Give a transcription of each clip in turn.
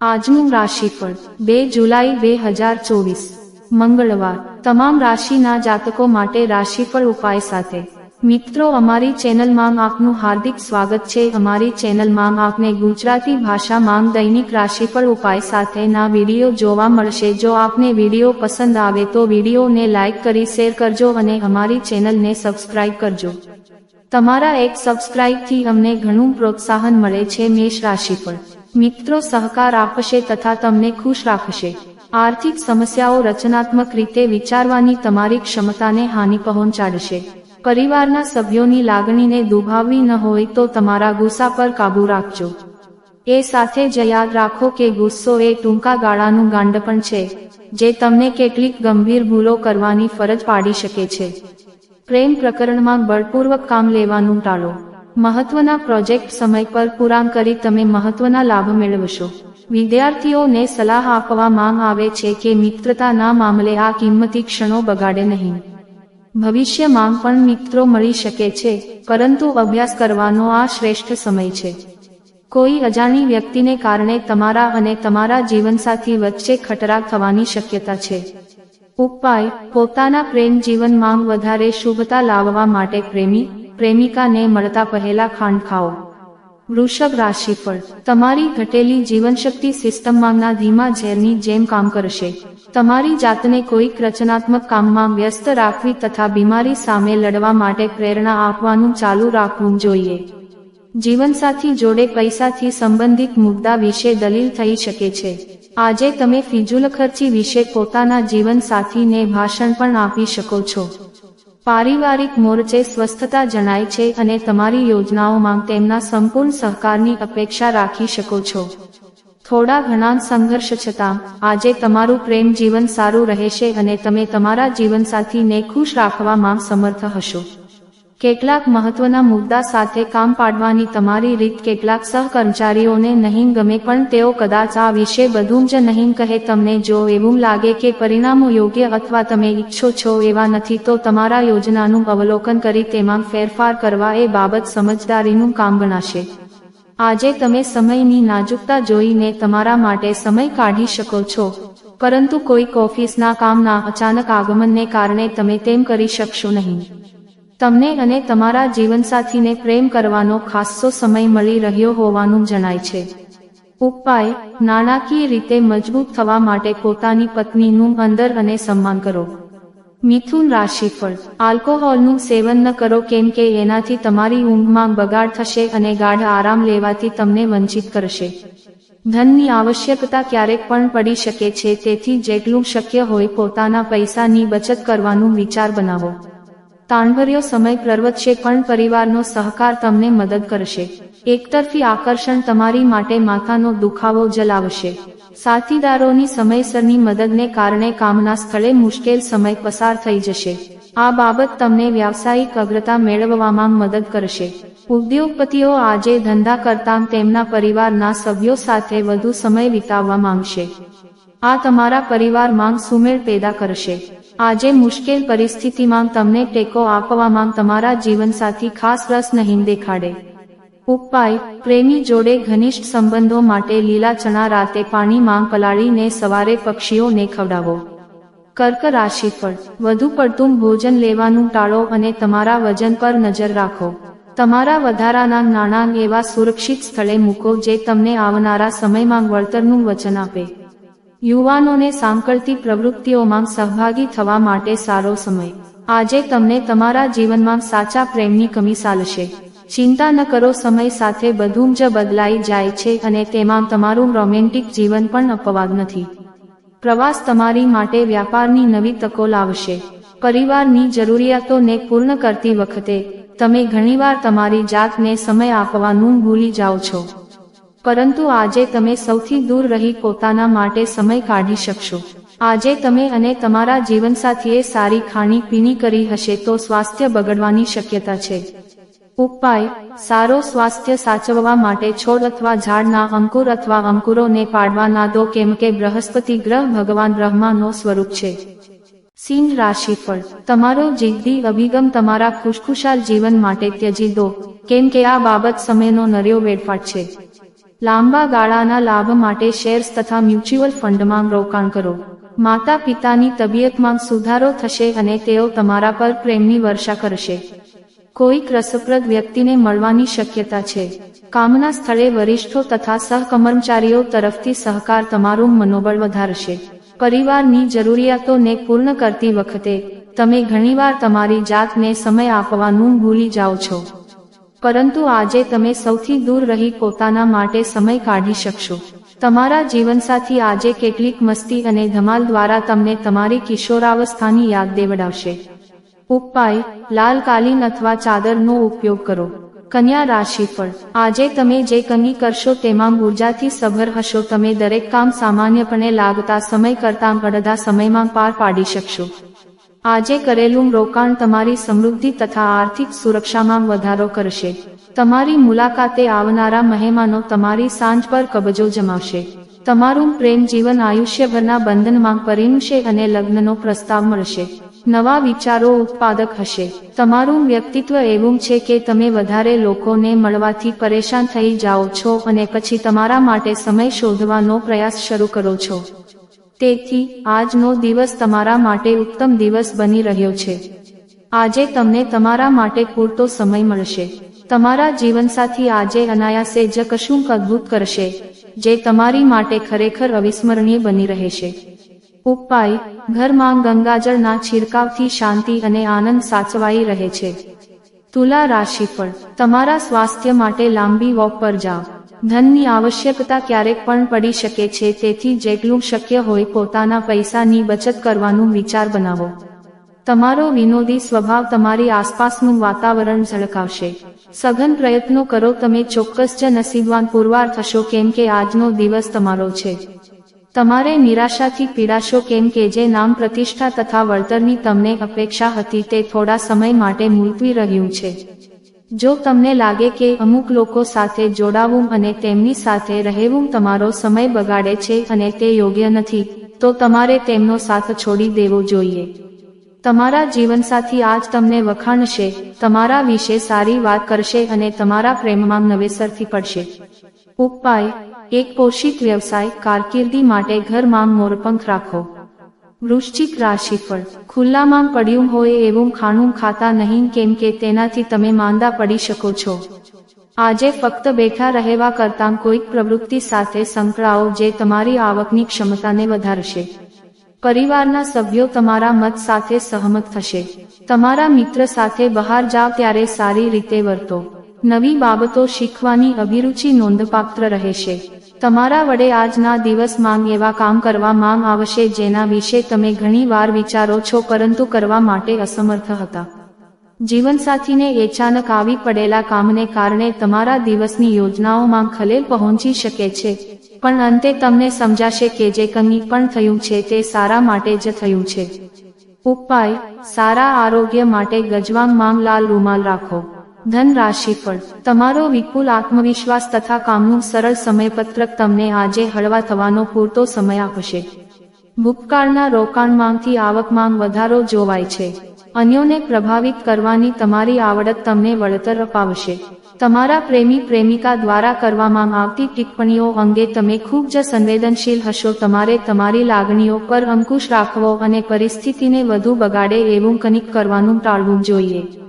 આજનું રાશિફળ બે જુલાઈ બે હજાર ચોવીસ. મંગળવાર. તમામ રાશિના જાતકો માટે રાશિફળ ઉપાય સાથે. મિત્રો, અમારી ચેનલમાં આપનું હાર્દિક સ્વાગત છે. અમારી ચેનલમાં આપને ગુજરાતી ભાષામાં દૈનિક રાશિફળ ઉપાય સાથેના વીડિયો જોવા મળશે. જો આપને વીડિયો પસંદ આવે તો વિડીયોને લાઇક કરી શેર કરજો અને અમારી ચેનલને સબસ્ક્રાઇબ કરજો. તમારા એક સબસ્ક્રાઇબથી અમને ઘણું પ્રોત્સાહન મળે છે. મેષ રાશિ પર મિત્રો સહકાર આપશે તથા તમને ખુશ રાખશે. આર્થિક સમસ્યાઓ રચનાત્મક રીતે વિચારવાની તમારી ક્ષમતાને હાનિ પહોંચાડશે. પરિવારના સભ્યોની લાગણીને દુભાવવી ન હોય તો તમારા ગુસ્સા પર કાબૂ રાખજો. એ સાથે જ યાદ રાખો કે ગુસ્સો એ ટૂંકા ગાળાનું ગાંડપણ છે, જે તમને કેટલીક ગંભીર ભૂલો કરવાની ફરજ પાડી શકે છે. પ્રેમ પ્રકરણમાં બળપૂર્વક કામ લેવાનું ટાળો. મહત્વના પ્રોજેક્ટ સમય પર પૂરાં કરી તમે મહત્વના લાભ મેળવશો. વિદ્યાર્થીઓને સલાહ આપવામાં આવે છે કે મિત્રતાના મામલે આ કિંમતી ક્ષણો બગાડે નહીં. ભવિષ્યમાં પણ મિત્રો મળી શકે છે, પરંતુ અભ્યાસ કરવાનો આ શ્રેષ્ઠ સમય છે. કોઈ અજાણી વ્યક્તિને કારણે તમારા અને તમારા જીવનસાથી વચ્ચે ખટરાગ થવાની શક્યતા છે. ઉપાય, પોતાના પ્રેમ જીવનમાં વધારે શુભતા લાવવા માટે પ્રેમી પ્રેમિકાને મળતા પહેલા ખાંડ ખાઓ. વૃષભ રાશિફળ તમારી ઘટેલી જીવનશક્તિ સિસ્ટમમાંના ધીમા ઝેરની જેમ કામ કરશે. તમારી જાતને કોઈક રચનાત્મક કામમાં વ્યસ્ત રાખવી તથા બીમારી સામે લડવા માટે પ્રેરણા આપવાનું ચાલુ રાખવું જોઈએ. જીવનસાથી જોડે પૈસાથી સંબંધિત મુદ્દા વિશે દલીલ થઈ શકે છે. આજે તમે ફિજુલ ખર્ચી વિશે પોતાના જીવનસાથીને ભાષણ પણ આપી શકો છો. પારિવારિક મોરચે સ્વસ્થતા જણાય છે અને તમારી યોજનાઓમાં તેમના સંપૂર્ણ સહકારની અપેક્ષા રાખી શકો છો. થોડા ઘણા સંઘર્ષ છતાં, આજે તમારું પ્રેમ જીવન સારું રહેશે અને તમે તમારા જીવનસાથીને ખુશ રાખવામાં સમર્થ હશો. કેટલાક મહત્વના મુદ્દા સાથે કામ પાડવાની તમારી રીત કેટલાક સહકર્મચારીઓને નહીં ગમે પણ તેઓ કદાચ આ વિશે બધું જ નહીં કહે તમને જો એવું લાગે કે પરિણામો યોગ્ય અથવા તમે ઈચ્છો છો એવા નથી તો તમારા યોજનાનું અવલોકન કરી તેમાં ફેરફાર કરવા એ બાબત સમજદારીનું કામ ગણાશે. આજે તમે સમયની નાજુકતા જોઈને તમારા માટે સમય કાઢી શકો છો. પરંતુ કોઈક ઓફિસના કામના અચાનક આગમનને કારણે તમે તેમ કરી શકશો નહીં. તમને અને તમારા જીવનસાથીને પ્રેમ કરવાનો ખાસ્સો સમય મળી રહ્યો હોવાનું જણાય છે. ઉપાય, નાણાકીય રીતે મજબૂત થવા માટે પોતાની પત્નીનું અંદર અને સન્માન કરો. મિથુન રાશિફળ, આલ્કોહોલનું સેવન ન કરો કેમ કે એનાથી તમારી ઊંઘમાં બગાડ થશે અને ગાઢ આરામ લેવાથી તમને વંચિત કરશે. ધનની આવશ્યકતા ક્યારેક પણ પડી શકે છે, તેથી જેટલું શક્ય હોય પોતાના પૈસાની બચત કરવાનું વિચાર બનાવો. તાણભર્યો સમય પ્રવર્તશે પણ પરિવારનો સહકાર તમને મદદ કરશે. એકતરફી આકર્ષણ તમારી માટે માથાનો દુખાવો જલાવશે. સાથીદારોની સમયસરની મદદને કારણે કામના સ્થળે મુશ્કેલ સમય પસાર થઈ જશે. આ બાબત તમને વ્યાવસાયિક અગ્રતા મેળવવામાં મદદ કરશે. ઉદ્યોગપતિઓ આજે ધંધા કરતા તેમના પરિવારના સભ્યો સાથે વધુ સમય વિતાવવા માંગશે. આ તમારા પરિવારમાં સુમેળ પેદા કરશે. આજે મુશ્કેલ પરિસ્થિતિમાં તમને ટેકો આપવામાં તમારા જીવનસાથી ખાસ રસ નહીં દેખાડે. ઉપાય, પ્રેમી જોડે ઘનિષ્ઠ સંબંધો માટે લીલા ચણા રાતે પાણીમાં પલાળીને સવારે પક્ષીઓને ખવડાવો. કર્ક રાશિફળ વધુ પડતું ભોજન લેવાનું ટાળો અને તમારા વજન પર નજર રાખો. તમારા વધારાના નાણાં એવા સુરક્ષિત સ્થળે મૂકો જે તમને આવનારા સમયમાં વળતરનું વચન આપે. યુવાનોને સાંકળતી પ્રવૃત્તિઓમાં સહભાગી થવા માટે સારો સમય. આજે તમને તમારા જીવનમાં સાચા પ્રેમની કમી સાલશે ચિંતા ન કરો, સમય સાથે બધું જ બદલાઈ જાય છે અને તેમાં તમારું રોમેન્ટિક જીવન પણ અપવાદ નથી. પ્રવાસ તમારી માટે વ્યાપારની નવી તકો લાવશે. પરિવારની જરૂરિયાતોને પૂર્ણ કરતી વખતે, તમે ઘણીવાર તમારી જાતને સમય આપવાનું ભૂલી જાઓ છો. પરંતુ આજે તમે સૌથી દૂર રહી પોતાના માટે સમય કાઢી શકશો. આજે તમે અને તમારા જીવનસાથીએ સારી ખાણી પીણી કરી હશે તો સ્વાસ્થ્ય બગડવાની શક્યતા છે. ઉપાય, સારો સ્વાસ્થ્ય સાચવવા માટે છોડ અથવા ઝાડના અંકુર અથવા અંકુરોને પાડવા ના દો કેમ કે બૃહસ્પતિ ગ્રહ ભગવાન બ્રહ્માનો સ્વરૂપ છે. સિંહ રાશિફળ, તમારો જિદ્દી અભિગમ તમારા ખુશખુશાલ જીવન માટે ત્યજી દો, કેમ કે આ બાબત સમયનો નર્યો વેડફાટ છે. લાંબા ગાળાના લાભ માટે શેર્સ તથા મ્યુચ્યુઅલ ફંડમાં રોકાણ કરો. માતા પિતાની તબિયતમાં સુધારો થશે અને તેઓ તમારા પર પ્રેમની વર્ષા કરશે. કોઈક રસપ્રદ વ્યક્તિને મળવાની શક્યતા છે. કામના સ્થળે વરિષ્ઠો તથા સહકર્મચારીઓ તરફથી સહકાર તમારું મનોબળ વધારશે. પરિવારની જરૂરિયાતોને પૂર્ણ કરતી વખતે, તમે ઘણીવાર તમારી જાતને સમય આપવાનું ભૂલી જાઓ છો. પરંતુ આજે તમે સૌથી દૂર રહી પોતાના માટે સમય કાઢી શકશો. તમારા જીવનસાથી આજે કેટલીક મસ્તી અને ધમાલ દ્વારા તમને તમારી કિશોરાવસ્થાની યાદ દેવડાવશે. ઉપાય, લાલ કાલીન અથવા ચાદરનો ઉપયોગ કરો. કન્યા રાશિ ફળ. આજે તમે જે કંઈ કરશો તેમાં ઉર્જાથી સભર હશો. તમે દરેક કામ સામાન્યપણે લાગતા સમય કરતાં અડધા સમયમાં પાર પાડી શકશો. આજે કરેલું રોકાણ તમારી સમૃદ્ધિ તથા આર્થિક સુરક્ષામાં વધારો કરશે. તમારી મુલાકાતે આવનારા મહેમાનો તમારી સાંજ પર કબજો જમાવશે. તમારું પ્રેમ જીવન આયુષ્યભરના બંધનમાં પરિણશે અને લગ્નનો પ્રસ્તાવ મળશે. નવા વિચારો ઉત્પાદક હશે. તમારું વ્યક્તિત્વ એવું છે કે તમે વધારે લોકોને મળવાથી પરેશાન થઈ જાઓ છો અને પછી તમારા માટે સમય શોધવાનો પ્રયાસ શરૂ કરો છો. તેથી, આજનો દિવસ તમારા માટે ઉત્તમ દિવસ બની રહ્યો છે. આજે તમને તમારા માટે પૂરતો સમય મળશે. તમારા જીવનસાથી આજે અનાયાસે જ કશુંક અદભુત કરશે, જે તમારી માટે ખરેખર અવિસ્મરણીય બની રહેશે. ઉપાય, ઘરમાં ગંગાજળના છિડકાવથી શાંતિ અને આનંદ સાચવાઈ રહે છે. તુલા રાશિ પર તમારા સ્વાસ્થ્ય માટે લાંબી વોક પર જાઓ. ધનની આવશ્યકતા ક્યારેક પણ પડી શકે છે, તેથી જેટલું શક્ય હોય પોતાના પૈસાની બચત કરવાનું વિચાર બનાવો. તમારો વિનોદી સ્વભાવ તમારી આસપાસનું વાતાવરણ ઝળકાવશે. સઘન પ્રયત્નો કરો, તમે ચોક્કસ જ નસીબવાન પુરવાર થશો, કેમ કે આજનો દિવસ તમારો છે. તમારે નિરાશાથી પીડાશો, કેમ કે જે નામ પ્રતિષ્ઠા તથા વળતરની તમને અપેક્ષા હતી તે થોડા સમય માટે મુલતવી રહ્યું છે. જો તમને લાગે કે અમુક લોકો સાથે જોડાવું અને તેમની સાથે રહેવું તમારો સમય બગાડે છે અને તે યોગ્ય નથી, તો તમારે તેમનો સાથ છોડી દેવો જોઈએ. તમારા જીવનસાથી આજ તમને વખાણશે, તમારા વિશે સારી વાત કરશે અને તમારા પ્રેમમાં નવેસરથી પડશે. ઉપાય, એક પોષિત વ્યવસાય, કારકિર્દી માટે ઘરમાં મોરપંખ રાખો. વૃશ્ચિક રાશિફળ. ખુલ્લામાં પડ્યું હોય એવું ખાણું ખાતા નહીં કેમ કે તેનાથી તમે માંદા પડી શકો છો. આજે ફક્ત બેઠા રહેવા કરતાં કોઈક પ્રવૃત્તિ સાથે સંકળાઓ જે તમારી આવકની ક્ષમતાને વધારશે. પરિવારના સભ્યો તમારા મત સાથે સહમત થશે. તમારા મિત્ર સાથે બહાર જાવ ત્યારે સારી રીતે વર્તો. નવી બાબતો શીખવાની અભિરુચિ નોંધપાત્ર રહેશે. તમારા વડે આજના દિવસ માંગ એવા કામ કરવા માંગ આવશે જેના વિશે તમે ઘણી વાર વિચારો છો પરંતુ કરવા માટે અસમર્થ હતા. જીવનસાથીને અચાનક આવી પડેલા કામને કારણે તમારા દિવસની યોજનાઓમાં ખલેલ પહોંચી શકે છે, પણ અંતે તમને સમજાશે કે જે કંઈ પણ થયું છે તે સારા માટે જ થયું છે. ઉપાય, સારા આરોગ્ય માટે ગજવાંગ માંગ લાલ રૂમાલ રાખો. ધન રાશિફળ તમારો વિપુલ આત્મવિશ્વાસ તથા કામનું સરળ સમયપત્રક તમને આજે હળવા થવાનો પૂરતો સમય આપશે. ભૂતકાળના રોકાણમાંથી આવકમાં વધારો જોવાય છે. અન્યોને પ્રભાવિત કરવાની તમારી આવડત તમને વળતર અપાવશે. તમારા પ્રેમી પ્રેમિકા દ્વારા કરવામાં આવતી ટિપ્પણીઓ અંગે તમે ખૂબ જ સંવેદનશીલ હશો. તમારે તમારી લાગણીઓ પર અંકુશ રાખવો અને પરિસ્થિતિને વધુ બગાડે એવું કનિક કરવાનું ટાળવું જોઈએ.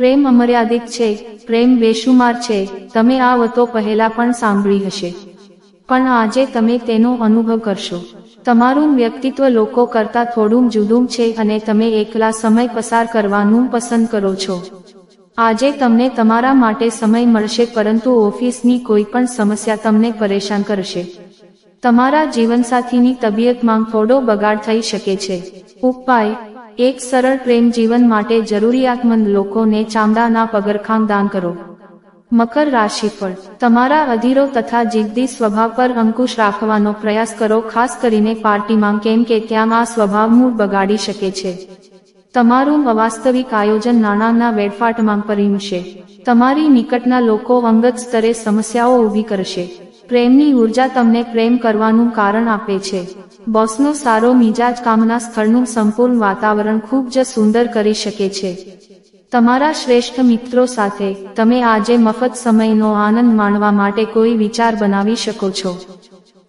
પ્રેમ અમર્યાદિત છે, પ્રેમ બેશુમાર છે, તમે આ વતો પહેલા પણ સાંભળી હશે. પણ આજે તમે તેનો અનુભવ કરશો. તમારું વ્યક્તિત્વ લોકો કરતા થોડું જુદું છે અને તમે એકલા સમય પસાર કરવાનું પસંદ કરો છો. આજે તમને તમારા માટે સમય મળશે પરંતુ ઓફિસની કોઈ પણ સમસ્યા તમને પરેશાન કરશે. તમારા જીવનસાથીની તબિયતમાં થોડો બગાડ થઈ શકે છે. ઉપાય એક સરળ પ્રેમ જીવન માટે જરૂરિયાતમંદ લોકોને ચામડાના પગરખાં દાન કરો. મકર રાશિફળ તમારા અધીરો તથા જિદ્દી સ્વભાવ પર અંકુશ રાખવાનો પ્રયાસ કરો, ખાસ કરીને પાર્ટીમાં, કેમ કે ત્યાં આ સ્વભાવ મૂળ બગાડી શકે છે. તમારું અવાસ્તવિક આયોજન નાણાંના વેડફાટમાં પરિણશે તમારી નિકટના લોકો અંગત સ્તરે સમસ્યાઓ ઊભી કરશે. પ્રેમની ઊર્જા તમને પ્રેમ કરવાનું કારણ આપે છે. બોસનો સારો મિજાજ કામના સ્થળનું સંપૂર્ણ વાતાવરણ ખૂબ જ સુંદર કરી શકે છે. તમારા શ્રેષ્ઠ મિત્રો સાથે તમે આજે મફત સમયનો આનંદ માણવા માટે કોઈ વિચાર બનાવી શકો છો.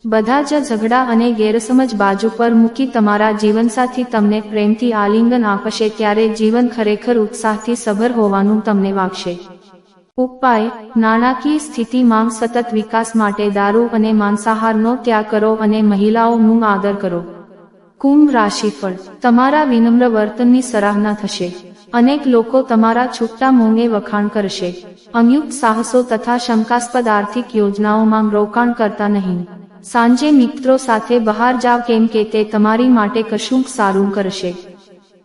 બધા જ ઝઘડા અને ગેરસમજ બાજુ પર મૂકી તમારા જીવનસાથી તમને પ્રેમથી આલિંગન આપશે ત્યારે જીવન ખરેખર ઉત્સાહથી સભર હોવાનું તમને વાગશે. ઉપાય, નાણાકીય સ્થિતિમાં સતત વિકાસ માટે દારૂ અને માંસાહારનો ત્યાગ કરો અને મહિલાઓનું આદર કરો. કુંભ રાશિફળ. તમારા વિનમ્ર વર્તનની સરાહના થશે. અનેક લોકો તમારા છૂટા મોંગે વખાણ કરશે. અંયુક્ત સાહસો તથા શંકાસ્પદ આર્થિક યોજનાઓમાં રોકાણ કરતા નહીં. સાંજે મિત્રો સાથે બહાર જાવ કેમ કે તે તમારી માટે કશુંક સારું કરશે.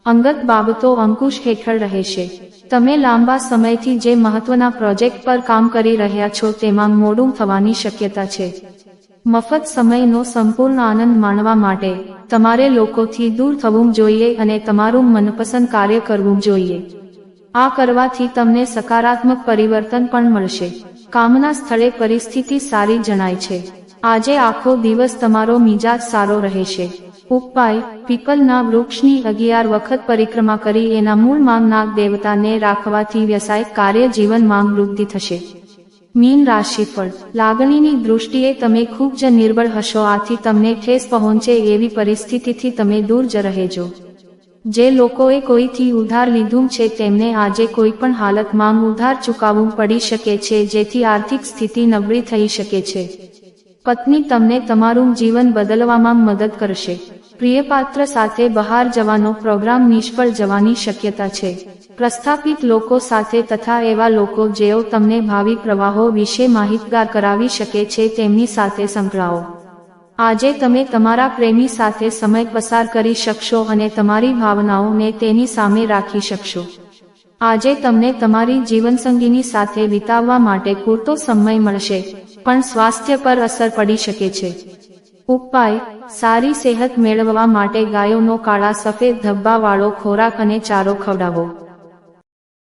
અંગત બાબતો અંકુશ હેઠળ રહેશે તમે લાંબા સમયથી જે મહત્વના પ્રોજેક્ટ પર કામ કરી રહ્યા છો તેમાં મોડું થવાની શક્યતા છે. મફત સમયનો સંપૂર્ણ આનંદ માણવા માટે તમારે લોકોથી દૂર થવું જોઈએ અને તમારું મનપસંદ કાર્ય કરવું જોઈએ. આ કરવાથી તમને સકારાત્મક પરિવર્તન પણ મળશે. કામના સ્થળે પરિસ્થિતિ સારી જણાય છે. આજે આખો દિવસ તમારો મિજાજ સારો રહેશે. ઉપાય પીપલના વૃક્ષની અગિયાર વખત પરિક્રમા કરી એના મૂળ માંગ નાગ દેવતાને રાખવાથી વ્યવસાયિક કાર્ય જીવન માંગ વૃદ્ધિ થશે. મીન રાશિફળ. લાગણીની દૃષ્ટિએ તમે ખૂબ જ નિર્બળ હશો, આથી તમને ઠેસ પહોંચે એવી પરિસ્થિતિથી તમે દૂર જ રહેજો. જે લોકોએ કોઈથી ઉધાર લીધું છે તેમને આજે કોઈ પણ હાલતમાં ઉધાર ચૂકવવું પડી શકે છે, જેથી આર્થિક સ્થિતિ નબળી થઈ શકે છે. પત્ની તમને તમારું જીવન બદલવામાં મદદ કરશે. પ્રિયપાત્ર સાથે બહાર જવાનો પ્રોગ્રામ નિષ્ફળ જવાની શક્યતા છે. પ્રસ્થાપિત લોકો સાથે તથા એવા લોકો જેઓ તમને ભાવિ પ્રવાહો વિશે માહિતગાર કરાવી શકે છે તેમની સાથે સંકળાઓ. આજે તમે તમારા પ્રેમી સાથે સમય પસાર કરી શકશો અને તમારી ભાવનાઓને તેની સામે રાખી શકશો. આજે તમને તમારી જીવનસંગીની સાથે વિતાવવા માટે પૂરતો સમય મળશે, પણ સ્વાસ્થ્ય પર અસર પડી શકે છે. ઉપાય સારી સેહત મેળવવા માટે ગાયોનો કાળા સફેદ ધબ્બાવાળો ખોરાક અને ચારો ખવડાવો.